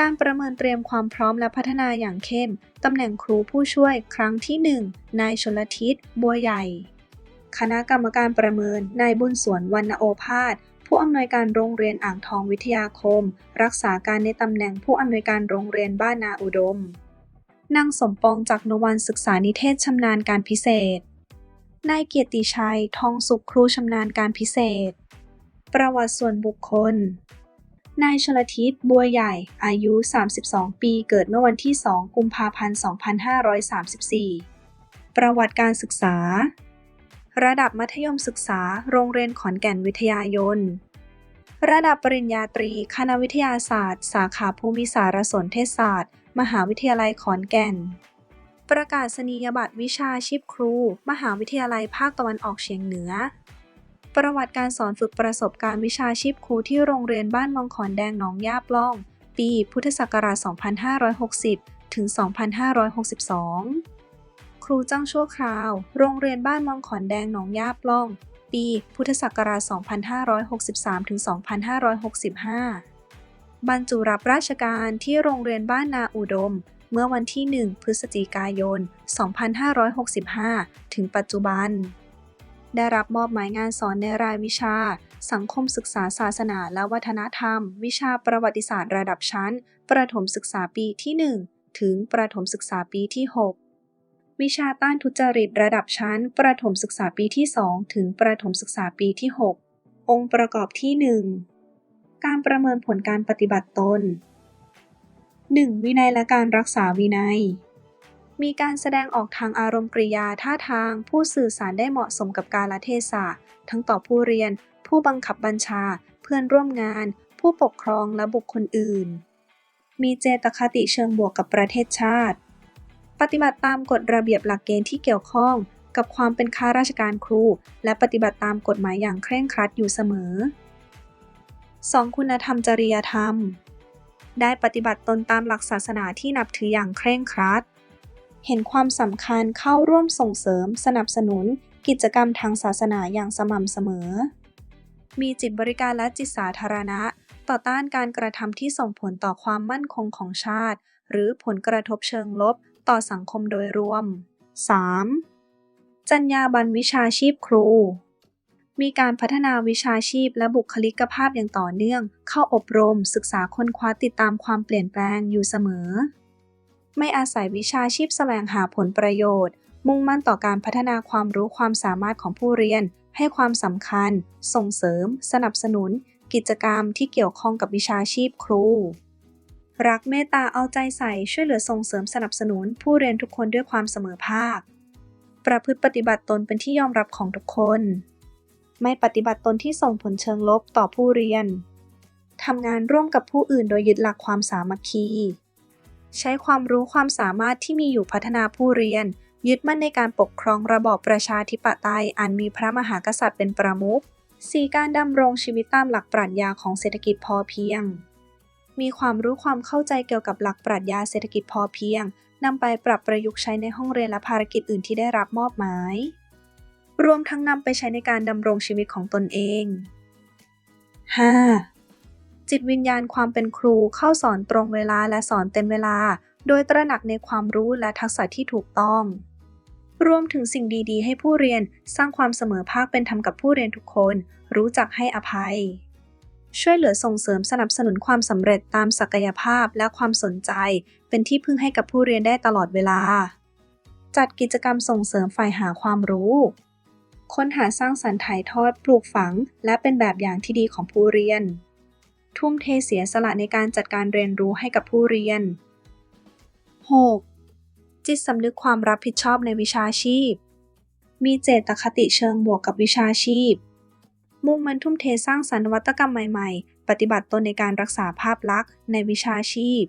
การประเมินเตรียมความพร้อมและพัฒนาอย่างเข้ม ตำแหน่งครูผู้ช่วยครั้งที่ 1 นายชลทิศ บัวใหญ่ คณะกรรมการประเมิน นายบุญสวนวรรณโอภาส ผู้อำนวยการโรงเรียนอ่างทองวิทยาคม รักษาการในตำแหน่งผู้อำนวยการโรงเรียนบ้านนาอุดม นางสมปองจากนวันศึกษานิเทศชำนาญการพิเศษ นายเกียรติชัย ทองสุขครูชำนาญการพิเศษ ประวัติส่วนบุคคล นายชลทิศบัวใหญ่ อายุ 32 ปีเกิดเมื่อวันที่ 2 กุมภาพันธ์ 2534 ประวัติการศึกษา ระดับมัธยมศึกษา โรงเรียนขอนแก่นวิทยายน ระดับปริญญาตรี คณะวิทยาศาสตร์ สาขาภูมิสารสนเทศศาสตร์ มหาวิทยาลัยขอนแก่น ประกาศนียบัตรวิชาชีพครู มหาวิทยาลัยภาคตะวันออกเฉียงเหนือ ประวัติการสอนฝึกประสบการณ์วิชาชีพครูที่โรงเรียนบ้านวังขอนแดงหนองยาปล่อง ปีพุทธศักราช 2560 ถึง 2562 ครูจ้างชั่วคราว โรงเรียนบ้านวังขอนแดงหนองยาปล่อง ปีพุทธศักราช 2563 ถึง 2565 บรรจุรับราชการที่โรงเรียนบ้านนาอุดม เมื่อวันที่ 1 พฤศจิกายน 2565 ถึงปัจจุบัน ได้รับมอบหมายงานสอนในรายวิชา สังคมศึกษาศาสนาและวัฒนธรรม วิชาประวัติศาสตร์ระดับชั้น ประถมศึกษาปีที่ 1 ถึงประถมศึกษาปีที่ 6 วิชาต้านทุจริตระดับชั้น ประถมศึกษาปีที่ 2 ถึงประถมศึกษาปีที่ 6 องค์ประกอบที่ 1 การประเมินผลการปฏิบัติตน 1. วินัยและการรักษาวินัย มีการแสดงออกทางอารมณ์กริยาท่าทาง ผู้สื่อสารได้เหมาะสมกับกาลเทศะ ทั้งต่อผู้เรียน ผู้บังคับบัญชา เพื่อนร่วมงาน ผู้ปกครองและบุคคลอื่น มีเจตคติเชิงบวกกับประเทศชาติ ปฏิบัติตามกฎระเบียบหลักเกณฑ์ที่เกี่ยวข้อง กับความเป็นข้าราชการครู และปฏิบัติตามกฎหมายอย่างเคร่งครัดอยู่เสมอ 2. คุณธรรมจริยธรรม ได้ปฏิบัติตนตามหลักศาสนาที่นับถืออย่างเคร่งครัด เห็นความสำคัญเข้าร่วมส่งเสริมสนับสนุนกิจกรรมทางศาสนาอย่างสม่ำเสมอ มีจิตบริการและจิตสาธารณะ ต่อต้านการกระทำที่ส่งผลต่อความมั่นคงของชาติ หรือผลกระทบเชิงลบต่อสังคมโดยรวม 3. จรรยาบรรณวิชาชีพครู มีการพัฒนาวิชาชีพและบุคลิกภาพอย่างต่อเนื่อง เข้าอบรม ศึกษาค้นคว้าติดตามความเปลี่ยนแปลงอยู่เสมอ ไม่อาศัยวิชาชีพแสวงหาผลประโยชน์ มุ่งมั่นต่อการพัฒนาความรู้ความสามารถของผู้เรียน ให้ความสำคัญ ส่งเสริม สนับสนุน กิจกรรมที่เกี่ยวข้องกับวิชาชีพครู รักเมตตาเอาใจใส่ช่วยเหลือส่งเสริมสนับสนุน ผู้เรียนทุกคนด้วยความเสมอภาค ประพฤติปฏิบัติตนเป็นที่ยอมรับของทุกคน ไม่ปฏิบัติตนที่ส่งผลเชิงลบต่อผู้เรียนทำงานร่วมกับผู้อื่นโดยยึดหลักความสามัคคี ใช้ความรู้ความสามารถที่มีอยู่พัฒนาผู้เรียน ยึดมั่นในการปกครองระบอบประชาธิปไตยอันมีพระมหากษัตริย์เป็นประมุข 4. การดำรงชีวิตตามหลักปรัชญาของเศรษฐกิจพอเพียง มีความรู้ความเข้าใจเกี่ยวกับหลักปรัชญาเศรษฐกิจพอเพียงนำไปปรับประยุกต์ใช้ในห้องเรียนและภารกิจอื่นที่ได้รับมอบหมาย รวมทั้งนำไปใช้ในการดำรงชีวิตของตนเอง 5. จิตวิญญาณความเป็นครูเข้าสอนตรงเวลาและสอนเต็มเวลา โดยตระหนักในความรู้และทักษะที่ถูกต้อง รวมถึงสิ่งดีๆ ให้ผู้เรียนสร้างความเสมอภาคเป็นธรรมกับผู้เรียนทุกคน รู้จักให้อภัย ช่วยเหลือส่งเสริมสนับสนุนความสำเร็จตามศักยภาพและความสนใจ เป็นที่พึ่งให้กับผู้เรียนได้ตลอดเวลา จัดกิจกรรมส่งเสริมฝ่ายหาความรู้ค้นหาสร้างสรรค์ถ่ายทอดปลูกฝัง และเป็นแบบอย่างที่ดีของผู้เรียน ทุ่มเทเสียสละในการจัดการเรียนรู้ให้กับผู้เรียน 6. จิตสำนึกความรับผิดชอบในวิชาชีพ มีเจตคติเชิงบวกกับวิชาชีพ มุ่งมั่นทุ่มเทสร้างสรรค์นวัตกรรมใหม่ๆ ปฏิบัติตนในการรักษาภาพลักษณ์ในวิชาชีพ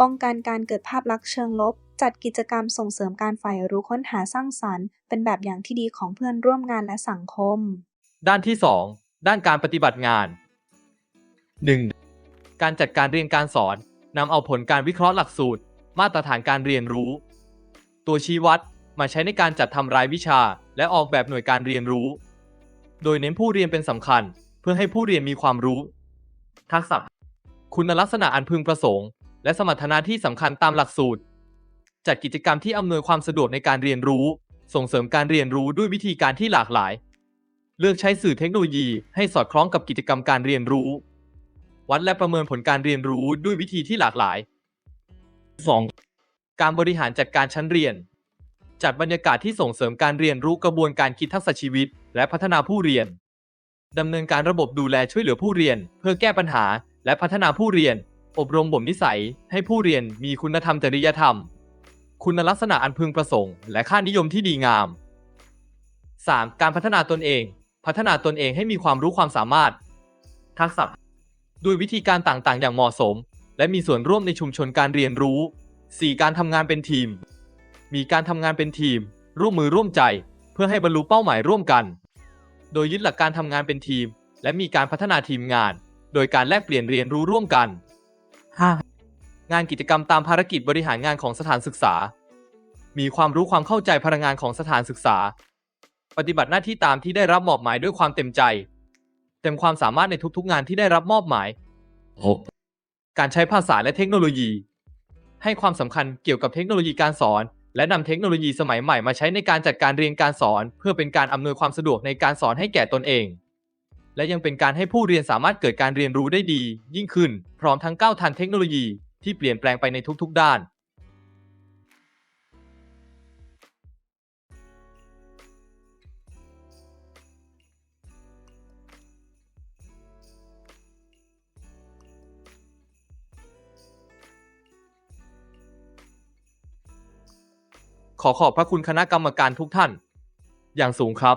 ป้องกันการเกิดภาพลักษณ์เชิงลบ จัดกิจกรรมส่งเสริมการใฝ่รู้ค้นหาสร้างสรรค์ เป็นแบบอย่างที่ดีของเพื่อนร่วมงานและสังคม ด้านที่ 2 ด้านการปฏิบัติงาน 1. การจัดการเรียนการสอนนำเอาผลการวิเคราะห์หลักสูตร มาตรฐานการเรียนรู้ ตัวชี้วัดมาใช้ในการจัดทำรายวิชา และออกแบบหน่วยการเรียนรู้ โดยเน้นผู้เรียนเป็นสำคัญ เพื่อให้ผู้เรียนมีความรู้ ทักษะคคุณลักษณะอันพึงประสงค์ และสมรรถนะที่สำคัญตามหลักสูตร จัดกิจกรรมที่อำนวยความสะดวกในการเรียนรู้ ส่งเสริมการเรียนรู้ด้วยวิธีการที่หลากหลาย เลือกใช้สื่อเทคโนโลยีให้สอดคล้องกับกิจกรรมการเรียนรู้ วัดและประเมินผลการเรียนรู้ด้วยวิธีที่หลากหลาย 2. การบริหารจัดการชั้นเรียน จัดบรรยากาศที่ส่งเสริมการเรียนรู้กระบวนการคิดทักษะชีวิต และพัฒนาผู้เรียนดำเนินการระบบดูแลช่วยเหลือผู้เรียน เพื่อแก้ปัญหา และพัฒนาผู้เรียน อบรมบ่มนิสัย ให้ผู้เรียนมีคุณธรรมจริยธรรม คุณลักษณะอันพึงประสงค์ และค่านิยมที่ดีงาม 3. การพัฒนาตนเอง พัฒนาตนเองให้มีความรู้ความสามารถ ทักษะ ด้วยวิธีการต่างๆ อย่างเหมาะสม และมีส่วนร่วมในชุมชนการเรียนรู้ 4. การทำงานเป็นทีม มีการทำงานเป็นทีม ร่วมมือร่วมใจ เพื่อให้บรรลุเป้าหมายร่วมกัน โดยยึดหลักการทำงานเป็นทีม และมีการพัฒนาทีมงาน โดยการแลกเปลี่ยนเรียนรู้ร่วมกัน 5. งานกิจกรรมตามภารกิจบริหารงานของสถานศึกษา มีความรู้ความเข้าใจพลังงานของสถานศึกษา ปฏิบัติหน้าที่ตามที่ได้รับมอบหมายด้วยความเต็มใจ เต็มความสามารถในทุกๆงานที่ได้รับมอบหมาย 6. การใช้ภาษาและเทคโนโลยี ให้ความสำคัญเกี่ยวกับเทคโนโลยีการสอน และนำเทคโนโลยีสมัยใหม่มาใช้ในการจัดการเรียนการสอน เพื่อเป็นการอำนวยความสะดวกในการสอนให้แก่ตนเอง และยังเป็นการให้ผู้เรียนสามารถเกิดการเรียนรู้ได้ดี ยิ่งขึ้น พร้อมทั้งก้าวทันเทคโนโลยีที่เปลี่ยนแปลงไปในทุกๆ ด้าน ขอขอบพระคุณคณะกรรมการทุกท่าน อย่างสูงครับ